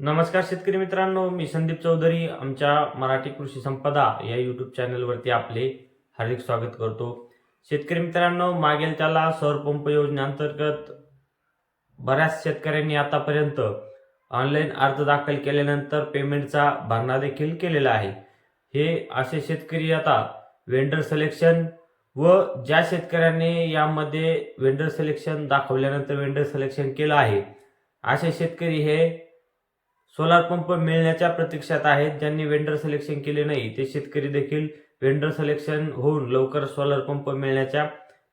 नमस्कार शेतकरी मित्रांनो मी संदीप चौधरी आमच्या मराठी कृषी संपदा या यूट्यूब चॅनलवरती आपले हार्दिक स्वागत करतो. शेतकरी मित्रांनो मागेल त्याला सौरपंप योजनेअंतर्गत बऱ्याच शेतकऱ्यांनी आतापर्यंत ऑनलाईन अर्ज दाखल केल्यानंतर पेमेंटचा भरणा देखील केलेला आहे. हे असे शेतकरी आता वेंडर सिलेक्शन व ज्या शेतकऱ्यांनी यामध्ये वेंडर सिलेक्शन दाखवल्यानंतर वेंडर सिलेक्शन केलं आहे असे शेतकरी हे सोलार पंप मिळण्याच्या प्रतीक्षात आहेत. ज्यांनी वेंडर सिलेक्शन केले नाही ते शेतकरी देखील वेंडर सिलेक्शन होऊन लवकर सोलार पंप मिळण्याच्या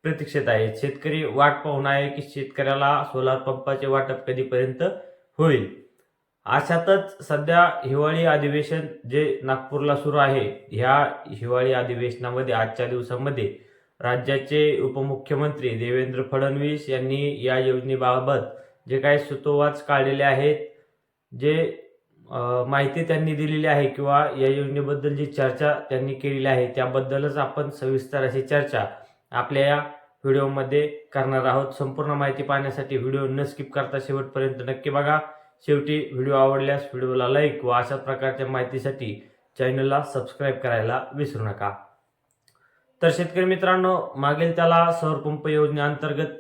प्रतीक्षेत आहेत. शेतकरी वाट पाहून आहे की शेतकऱ्याला सोलार पंपाचे वाटप कधीपर्यंत होईल? अशातच सध्या हिवाळी अधिवेशन जे नागपूरला सुरू आहे ह्या हिवाळी अधिवेशनामध्ये आजच्या दिवसामध्ये राज्याचे उपमुख्यमंत्री देवेंद्र फडणवीस यांनी या योजनेबाबत जे काही सुतोवाच काढलेले आहेत जे माहिती त्यांनी दिलेली आहे किंवा या योजनेबद्दल जी चर्चा त्यांनी केलेली आहे त्याबद्दलच आपण सविस्तर अशी चर्चा आपल्या या व्हिडिओमध्ये करणार आहोत. संपूर्ण माहिती पाहण्यासाठी व्हिडिओ न स्किप करता शेवटपर्यंत नक्की बघा. शेवटी व्हिडिओ आवडल्यास व्हिडिओला लाईक व अशा प्रकारच्या माहितीसाठी चॅनलला सबस्क्राईब करायला विसरू नका. तर शेतकरी मित्रांनो मागील त्याला सौरपंप योजनेअंतर्गत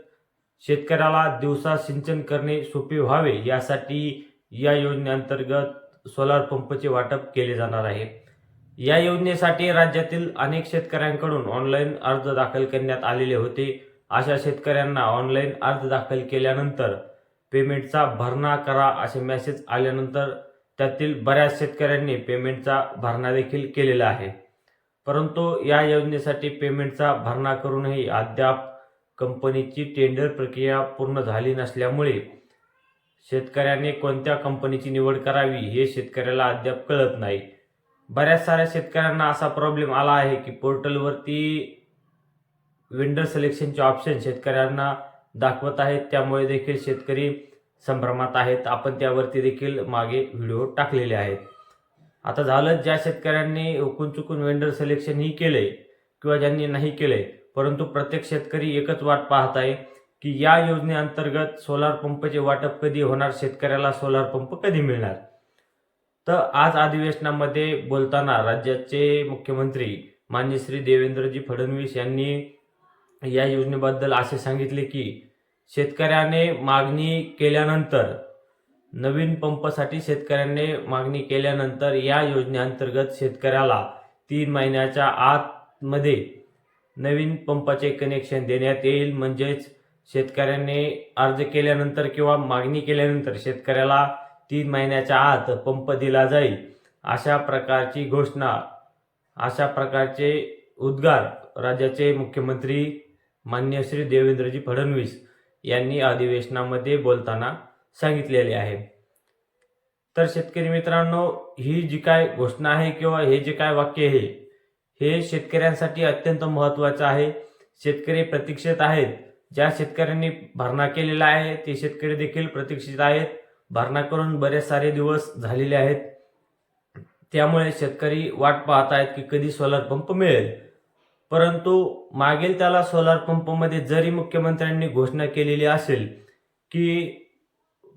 शेतकऱ्याला दिवसा सिंचन करणे सोपे व्हावे यासाठी या योजनेअंतर्गत सोलार पंपचे वाटप केले जाणार आहे. या योजनेसाठी राज्यातील अनेक शेतकऱ्यांकडून ऑनलाईन अर्ज दाखल करण्यात आलेले होते. अशा शेतकऱ्यांना ऑनलाईन अर्ज दाखल केल्यानंतर पेमेंटचा भरणा करा असे मेसेज आल्यानंतर त्यातील बऱ्याच शेतकऱ्यांनी पेमेंटचा भरणा देखील केलेला आहे. परंतु या योजनेसाठी पेमेंटचा भरणा करूनही अद्याप कंपनीची टेंडर प्रक्रिया पूर्ण झाली नसल्यामुळे शेतकऱ्याने कोणत्या कंपनीची निवड करावी हे शेतकऱ्याला अद्याप कळत नाही. बऱ्याच साऱ्या शेतकऱ्यांना असा प्रॉब्लेम आला आहे की पोर्टलवरती वेंडर सिलेक्शनचे ऑप्शन शेतकऱ्यांना दाखवत आहेत. त्यामुळे देखील शेतकरी संभ्रमात आहेत. आपण त्यावरती देखील मागे व्हिडिओ टाकलेले आहेत. आता झालं ज्या शेतकऱ्यांनी हुकून चुकून वेंडर सिलेक्शन ही केलंय किंवा ज्यांनी नाही केलंय परंतु प्रत्येक शेतकरी एकच वाट पाहत आहे. की या योजनेअंतर्गत सोलार पंपचे वाटप कधी होणार? शेतकऱ्याला सोलार पंप कधी मिळणार? तर आज अधिवेशनामध्ये बोलताना राज्याचे मुख्यमंत्री मान्य श्री देवेंद्रजी फडणवीस यांनी या योजनेबद्दल असे सांगितले की शेतकऱ्याने मागणी केल्यानंतर नवीन पंपासाठी शेतकऱ्याने मागणी केल्यानंतर या योजनेअंतर्गत शेतकऱ्याला तीन महिन्याच्या आतमध्ये नवीन पंपाचे कनेक्शन देण्यात येईल. म्हणजेच शेतकऱ्यांनी अर्ज केल्यानंतर किंवा मागणी केल्यानंतर शेतकऱ्याला तीन महिन्याच्या आत पंप दिला जाईल. अशा प्रकारची घोषणा अशा प्रकारचे उद्गार राज्याचे मुख्यमंत्री मान्य श्री देवेंद्रजी फडणवीस यांनी अधिवेशनामध्ये बोलताना सांगितलेले आहे. तर शेतकरी मित्रांनो ही जी काय घोषणा आहे किंवा हे जे काय वाक्य आहे हे शेतकऱ्यांसाठी अत्यंत महत्त्वाचं आहे. शेतकरी प्रतीक्षेत आहेत. ज्या शेतकऱ्यांनी भरणा केलेला आहे ते शेतकरी देखील प्रतीक्षित आहेत. भरणा करून बरेच सारे दिवस झालेले आहेत. त्यामुळे शेतकरी वाट पाहत आहेत की कधी सोलार पंप मिळेल. परंतु मागील त्याला सोलार पंपमध्ये जरी मुख्यमंत्र्यांनी घोषणा केलेली असेल की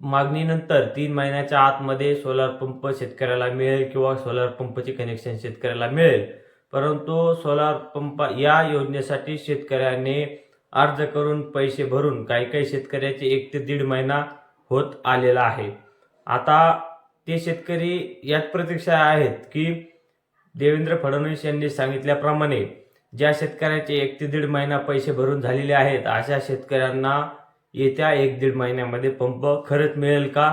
मागणीनंतर तीन महिन्याच्या आतमध्ये सोलार पंप शेतकऱ्याला मिळेल किंवा सोलार पंपचे कनेक्शन शेतकऱ्याला मिळेल. परंतु सोलार पंप या योजनेसाठी शेतकऱ्याने अर्ज करून पैसे भरून काही काही शेतकऱ्याचे एक ते दीड महिना होत आलेला आहे. आता ते शेतकरी यात प्रतीक्षा आहेत की देवेंद्र फडणवीस यांनी सांगितल्याप्रमाणे ज्या शेतकऱ्याचे एक ते दीड महिना पैसे भरून झालेले आहेत अशा शेतकऱ्यांना येत्या एक दीड महिन्यामध्ये पंप खरंच मिळेल का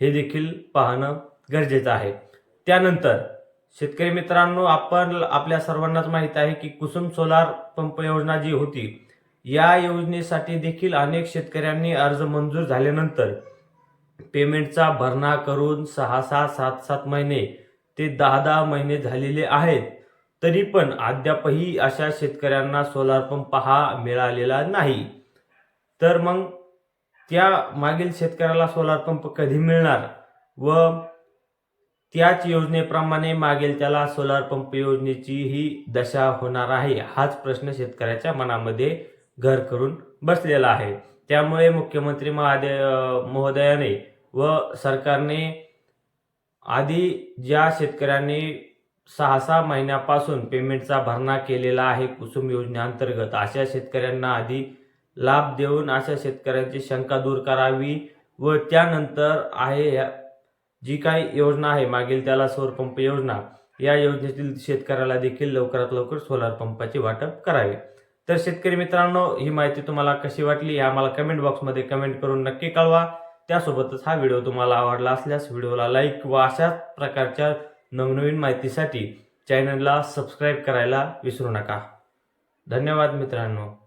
हे देखील पाहणं गरजेचं आहे. त्यानंतर शेतकरी मित्रांनो आपण आपल्या सर्वांनाच माहीत आहे की कुसुम सोलार पंप योजना जी होती या योजनेसाठी देखील अनेक शेतकऱ्यांनी अर्ज मंजूर झाल्यानंतर पेमेंटचा भरणा करून सहा सहा सात सात महिने ते दहा दहा महिने झालेले आहेत. तरी पण अद्यापही अशा शेतकऱ्यांना सोलार पंप हा मिळालेला नाही. तर मग त्या मागील शेतकऱ्याला सोलार पंप कधी मिळणार? व त्याच योजनेप्रमाणे मागेल त्याला सोलार पंप योजनेची ही दशा होणार आहे. हाच प्रश्न शेतकऱ्याच्या मनामध्ये घर करून बसलेला आहे. त्यामुळे मुख्यमंत्री महादे महोदयाने व सरकारने आधी ज्या शेतकऱ्यांनी सहा सहा महिन्यापासून पेमेंटचा भरणा केलेला आहे कुसुम योजनेअंतर्गत अशा शेतकऱ्यांना आधी लाभ देऊन अशा शेतकऱ्यांची शंका दूर करावी व त्यानंतर आहे ह्या- जी काही योजना आहे मागील त्याला सौर पंप योजना या योजनेतील शेतकऱ्याला देखील लवकरात लवकर सोलार पंपाचे वाटप करावे. तर शेतकरी मित्रांनो ही माहिती तुम्हाला कशी वाटली हे आम्हाला कमेंट बॉक्समध्ये कमेंट करून नक्की कळवा. त्यासोबतच हा व्हिडिओ तुम्हाला आवडला असल्यास व्हिडिओला लाईक व अशाच प्रकारच्या नवनवीन माहितीसाठी चॅनलला सबस्क्राईब करायला विसरू नका. धन्यवाद मित्रांनो.